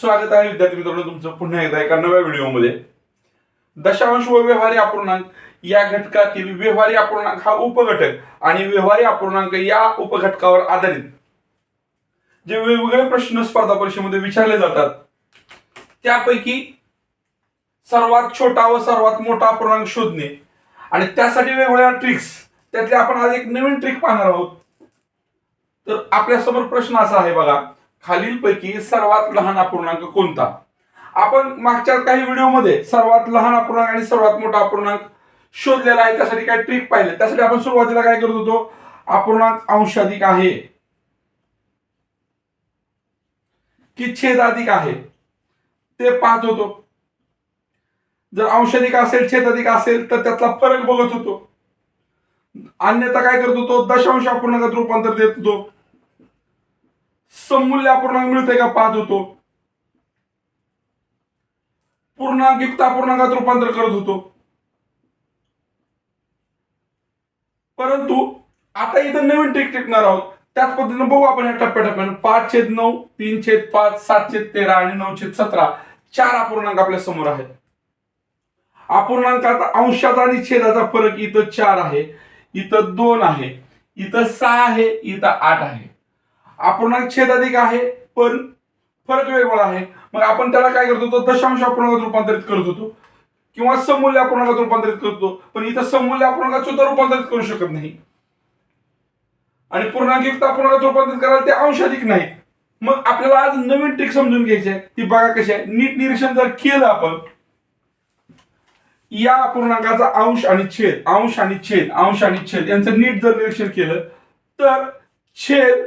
स्वागत आहे विद्यार्थी मित्रांनो तुमचं पुन्हा एकदा एका नव्या व्हिडिओमध्ये. दशांश व व्यवहारी अपूर्णांक. या घटकातील व्यवहारी अपूर्णांक हा उपघटक आणि व्यवहारी अपूर्णांक या उपघटकावर आधारित. जे वेगवेगळे प्रश्न स्पर्धा परीक्षेमध्ये विचारले जातात. त्यापैकी सर्वात छोटा व सर्वात मोठा अपूर्णांक शोधणे. आणि त्यासाठी वेगवेगळ्या ट्रिक्स त्यातले आपण आज एक नवीन ट्रिक पाहणार आहोत. तर आपल्यासमोर प्रश्न असा आहे बघा. खालीलपैकी सर्वात लहान अपूर्णांक कोणता? आपण मागच्या काही व्हिडिओमध्ये सर्वात लहान अपूर्णांक आणि सर्वात मोठा अपूर्णांक शोधलेला आहे. त्यासाठी काय ट्रिक पाहिले. त्यासाठी आपण सुरुवातीला काय करत होतो? अपूर्णांक अंशाधिक आहे. की छेदाधिक आहे. ते पाहत होतो. जर अंशाधिक असेल छेदाधिक असेल तर त्यातला फरक बघत होतो. अन्यथा काय करत होतो? दशांश अपूर्णांकात रूपांतर देत होतो. समूल्य अपूर्णांक मिळतंय का? पाहत होतो. पूर्णांक युक्त अपूर्णांकात रूपांतर करत होतो. परंतु आता इथं नवीन ट्रिक टिकणार आहोत. त्याच पद्धतीने बघू आपण या टप्प्याटप्प्यानं. पाच छेद नऊ तीन छेद पाच सात छेद तेरा आणि नऊ छेद सतरा. चार अपूर्णांक आपल्यासमोर आहेत. अपूर्णांकात अंशाचा आणि छेदाचा फरक इथं चार आहे. इथं दोन आहे. इथं सहा आहे. इथं आठ आहे. अपूर्णांक छेद अधिक आहे पण फरक वेगळा आहे. मग आपण त्याला काय करत होतो? दशांश अपूर्णांकात रूपांतरित करत होतो. किंवा समूल्य अपूर्णांकात रूपांतरित करतो पण इथं समूल्य अपूर्णांकात सुद्धा रूपांतरित करू शकत नाही. आणि पूर्णांक युक्त अपूर्णांकात रूपांतरित करायला ते अंश अधिक नाही मग आपल्याला आज नवीन ट्रिक समजून घ्यायची आहे. ती बघा कशी आहे. नीट निरीक्षण जर केलं आपण या अपूर्णांकाचा अंश आणि छेद अंश आणि छेद अंश आणि छेद यांचं नीट जर निरीक्षण केलं तर छेद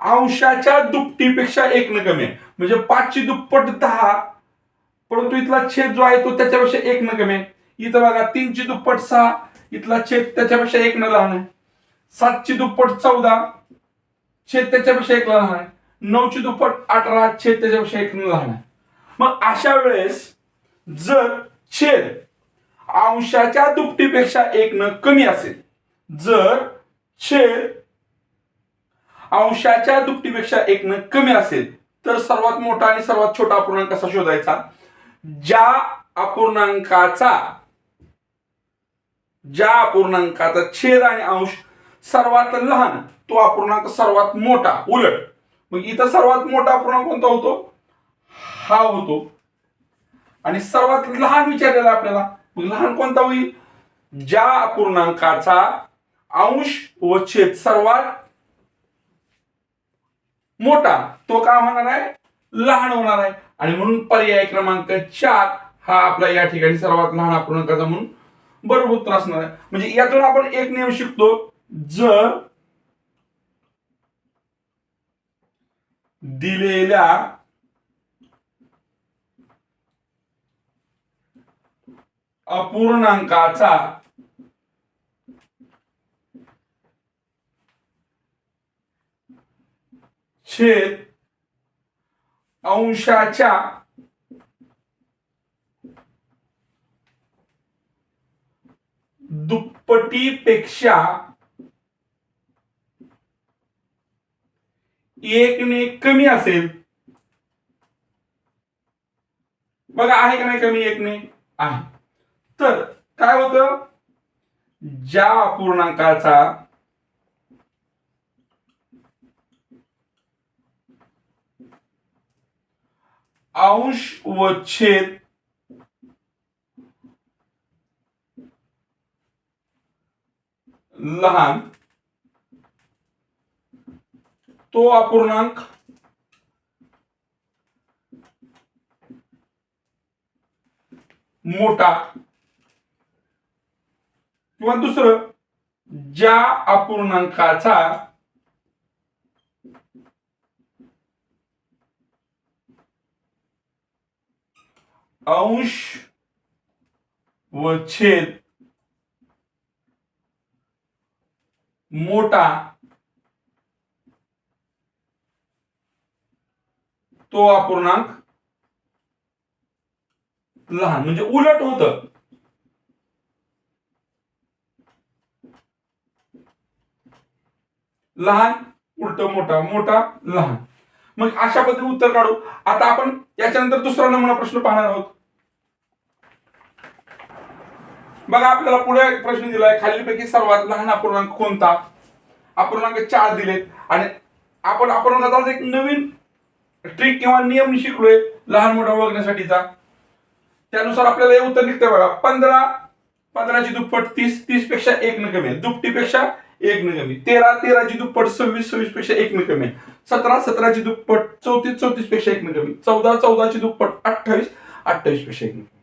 अंशाच्या दुपटीपेक्षा एक न कमी आहे. म्हणजे पाचची दुप्पट दहा परंतु इथला छेद जो आहे तो त्याच्यापेक्षा एक न कमी आहे. इथं बघा तीनची दुप्पट सहा इथला छेद त्याच्यापेक्षा एक न लहान आहे. सातची दुप्पट चौदा छेद त्याच्यापेक्षा एक लहान आहे. नऊची दुप्पट अठरा छेद त्याच्यापेक्षा एक न लहान आहे. मग अशा वेळेस जर छेद अंशाच्या दुपटीपेक्षा एक न कमी असेल जर छेद अंशाच्या दुपटीपेक्षा एक न कमी असेल तर सर्वात मोठा आणि सर्वात छोटा अपूर्णांक कसा शोधायचा? ज्या अपूर्णांकाचा ज्या अपूर्णांकाचा छेद आणि अंश सर्वात लहान तो अपूर्णांक सर्वात मोठा उलट. मग इथं सर्वात मोठा अपूर्णांक कोणता होतो? हा होतो. आणि सर्वात लहान विचारलेला आपल्याला मग लहान कोणता होईल? ज्या अपूर्णांकाचा अंश व छेद सर्वात मोठा. तो काय होणार आहे? लहान होणार आहे. आणि म्हणून पर्याय क्रमांक चार हा आपला या ठिकाणी सर्वात लहान अपूर्णांकाचा म्हणून बरोबर उत्तर असणार आहे. म्हणजे यातून आपण एक नियम शिकतो. जर दिलेल्या अपूर्णांकाचा छेद अंशाच्या दुप्पटीपेक्षा एकने कमी असेल. बघा आहे का नाही कमी एकने? आहे. तर काय होतं? ज्या अपूर्णांकाचा अंश व छेद. लहान. तो अपूर्णांक. मोठा. किंवा दुसरं ज्या अपूर्णांकाचा अंश व छेद मोठा तो अपूर्णांक लहान म्हणजे उलट होत. लहान उलट मोठा मोठा लहान. मग अशा पद्धतीने उत्तर काढू. आता आपण याच्यानंतर दुसरा नमुना प्रश्न पाहणार आहोत. बघा आपल्याला पुढे एक प्रश्न दिलाय. खालीलपैकी सर्वात लहान अपूर्णांक कोणता? अपूर्णांक चार दिलेत. आणि आपण अपूर्णांकाचा एक नवीन ट्रिक किंवा नियम शिकलोय लहान मोठा ओळखण्यासाठीचा. त्यानुसार आपल्याला हे उत्तर निघतंय बघा. पंधरा पंधराची दुप्पट तीस. तीसपेक्षा एक न कमी. आहे दुपटीपेक्षा एक न कमी. तेरा तेराची दुप्पट सव्वीस. सव्वीसपेक्षा एक न कमी. आहे सतरा सतराची दुप्पट चौतीस. चौतीसपेक्षा एक न कमी. चौदा चौदाची दुप्पट अठ्ठावीस. अठ्ठावीसपेक्षा एक न कमी.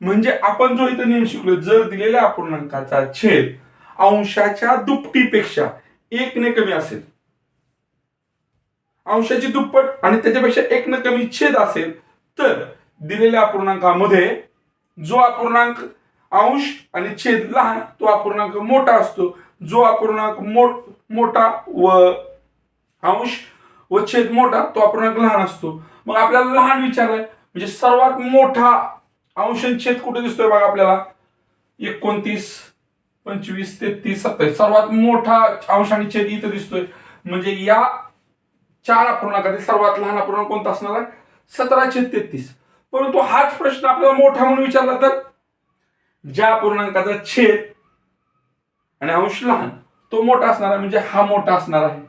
म्हणजे आपण जो इथं नियम शिकलो जर दिलेल्या अपूर्णांकाचा छेद अंशाच्या दुपटीपेक्षा एक ने कमी असेल. अंशाची दुप्पट आणि त्याच्यापेक्षा एक न कमी छेद असेल तर दिलेल्या अपूर्णांकामध्ये जो अपूर्णांक अंश आणि छेद लहान तो अपूर्णांक मोठा असतो. जो अपूर्णांक मोठ मोठा व अंश व छेद मोठा तो अपूर्णांक लहान असतो. मग आपल्याला लहान विचारलाय म्हणजे सर्वात मोठा अंश छेद कुठे दिसतोय बघा आपल्याला? एकोणतीस पंचवीस तेहतीस सत्तावीस. सर्वात मोठा अंश आणि छेद इथं दिसतोय. म्हणजे या चार अपूर्णांकातील सर्वात लहान अपूर्णांक कोणता असणार आहे? सतरा छेद तेहतीस. परंतु हाच प्रश्न आपल्याला मोठा म्हणून विचारला तर? ज्या अपूर्णांकाचा छेद आणि अंश लहान तो मोठा असणार आहे. म्हणजे हा मोठा असणार आहे.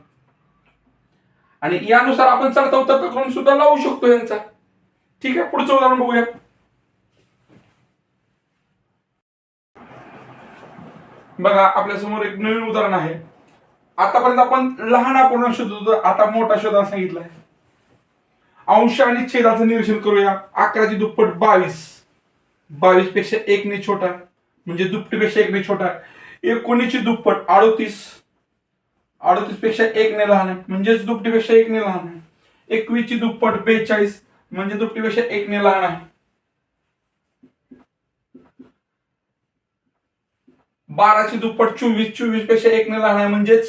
आणि यानुसार आपण चढता उतरता करून सुद्धा लावू शकतो यांचा. ठीक आहे? पुढचं उदाहरण बघूया. बघा आपल्यासमोर एक नवीन उदाहरण आहे. आतापर्यंत आपण लहान अपूर्ण शोधत होतो आता मोठा शोधा सांगितलाय. अंश आणि छेदाचं निरीक्षण करूया. अकराची दुप्पट बावीस. बावीसपेक्षा एक ने छोटा म्हणजे दुपटीपेक्षा एक ने छोटा एकोणीसची दुप्पट अडोतीस. अडोतीसपेक्षा एक ने लहान आहे. म्हणजेच दुपटीपेक्षा एक ने लहान आहे. एकवीसची दुप्पट बेचाळीस. म्हणजे दुपटीपेक्षा एक ने लहान आहे. बाराची दुप्पट चोवीस चोवीसपेक्षा एक ने लहान आहे म्हणजेच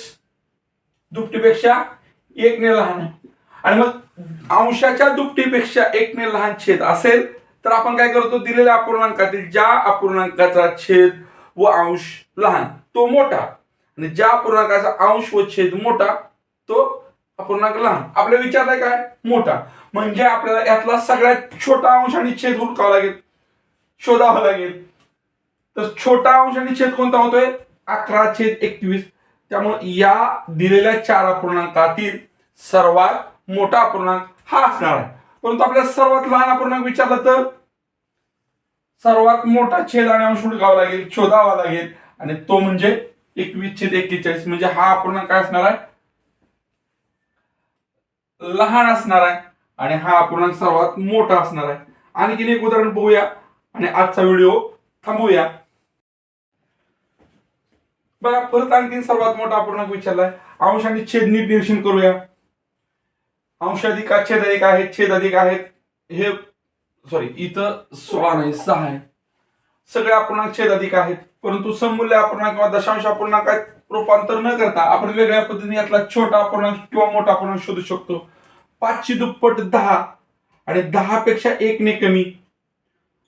दुपटीपेक्षा एक ने लहान आहे. आणि मग अंशाच्या दुपटीपेक्षा एक ने लहान छेद असेल तर आपण काय करतो? दिलेल्या अपूर्णांकातील ज्या अपूर्णांकाचा छेद व अंश लहान तो मोठा. आणि ज्या अपूर्णांकाचा अंश व छेद मोठा तो अपूर्णांक लहान. आपल्याला विचारलाय काय? मोठा. म्हणजे आपल्याला यातला सगळ्यात छोटा अंश आणि छेद हुडकावा लागेल शोधावा लागेल. तर छोटा अंश आणि छेद कोणता होतोय? अकरा छेद एकवीस. त्यामुळे या दिलेल्या चार अपूर्णांकातील सर्वात मोठा अपूर्णांक हा असणार आहे. परंतु आपल्याला सर्वात लहान अपूर्णांक विचारला तर? सर्वात मोठा छेद आणि अंश हुडकावा लागेल शोधावा लागेल. आणि तो म्हणजे एकवीस छेद एक्केचाळीस. म्हणजे हा अपूर्णांक काय असणार आहे? लहान असणार आहे. आणि हा अपूर्णांक सर्वात मोठा असणार आहे. आणखीन एक उदाहरण बघूया. आणि आजचा व्हिडिओ थांबवूया. बघा परत आणखीन सर्वात मोठा अपूर्णांक विचारलाय. अंश आणि छेद नीट निरीक्षण करूया. अंश अधिक छेद अधिक आहेत? छेद अधिक आहेत. हे सॉरी इथं सोळा नाही सहा आहे. सगळे अपूर्णांक छेद अधिक आहेत. परंतु सममूल्य अपूर्णांक किंवा दशांश अपूर्णांकात रूपांतर न करता आपण वेगळ्या पद्धतीने यातला छोटा अपूर्णांक किंवा मोठा अपूर्णांक शोधू शकतो. पाचशे दुप्पट दहा आणि दहा पेक्षा एकने कमी.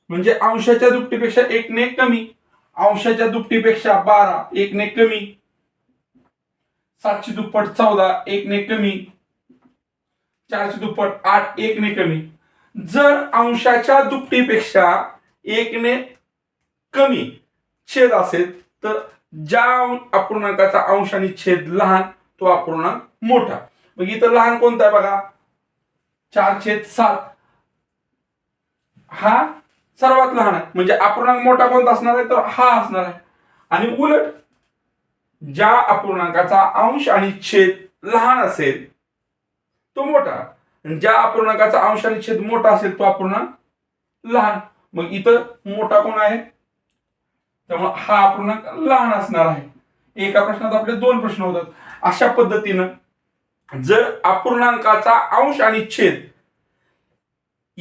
म्हणजे अंशाच्या दुपटीपेक्षा एकने कमी. अंशाच्या दुपटीपेक्षा बारा एक ने कमी. सातशे दुप्पट चौदा एक ने कमी. चारशे दुप्पट आठ एक ने कमी. जर अंशाच्या दुपटीपेक्षा एक ने कमी छेद असेल तर ज्या अपूर्णांकाचा अंश आणि छेद लहान तो अपूर्णांक मोठा. मग इथं लहान कोणता आहे बघा? चार छेद सात. हा सर्वात लहान आहे. म्हणजे अपूर्णांक मोठा कोणता असणार आहे? तर हा असणार आहे. आणि उलट ज्या अपूर्णांकाचा अंश आणि छेद लहान असेल तो मोठा. आणि ज्या अपूर्णांकाचा अंश आणि छेद मोठा असेल तो अपूर्णांक लहान. मग इथं मोठा कोण आहे? त्यामुळे हा अपूर्णांक लहान असणार आहे. एका प्रश्नात आपले दोन प्रश्न होतात. अशा पद्धतीनं जर अपूर्णांकाचा अंश आणि छेद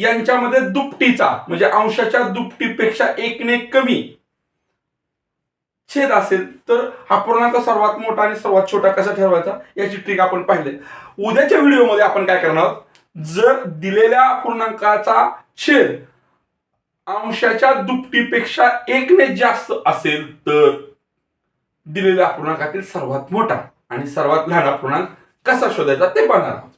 यांच्यामध्ये दुपटीचा म्हणजे अंशाच्या दुपटीपेक्षा एकने कमी छेद असेल तर हा पूर्णांक सर्वात मोठा आणि सर्वात छोटा कसा ठरवायचा? याची ट्रिक आपण पाहिले. उद्याच्या व्हिडिओमध्ये आपण काय करणार आहोत? जर दिलेल्या पूर्णांकाचा छेद अंशाच्या दुपटीपेक्षा एकने जास्त असेल तर दिलेल्या अपूर्णांकातील सर्वात मोठा आणि सर्वात लहान अपूर्णांक कसा शोधायचा ते पाहणार आहोत.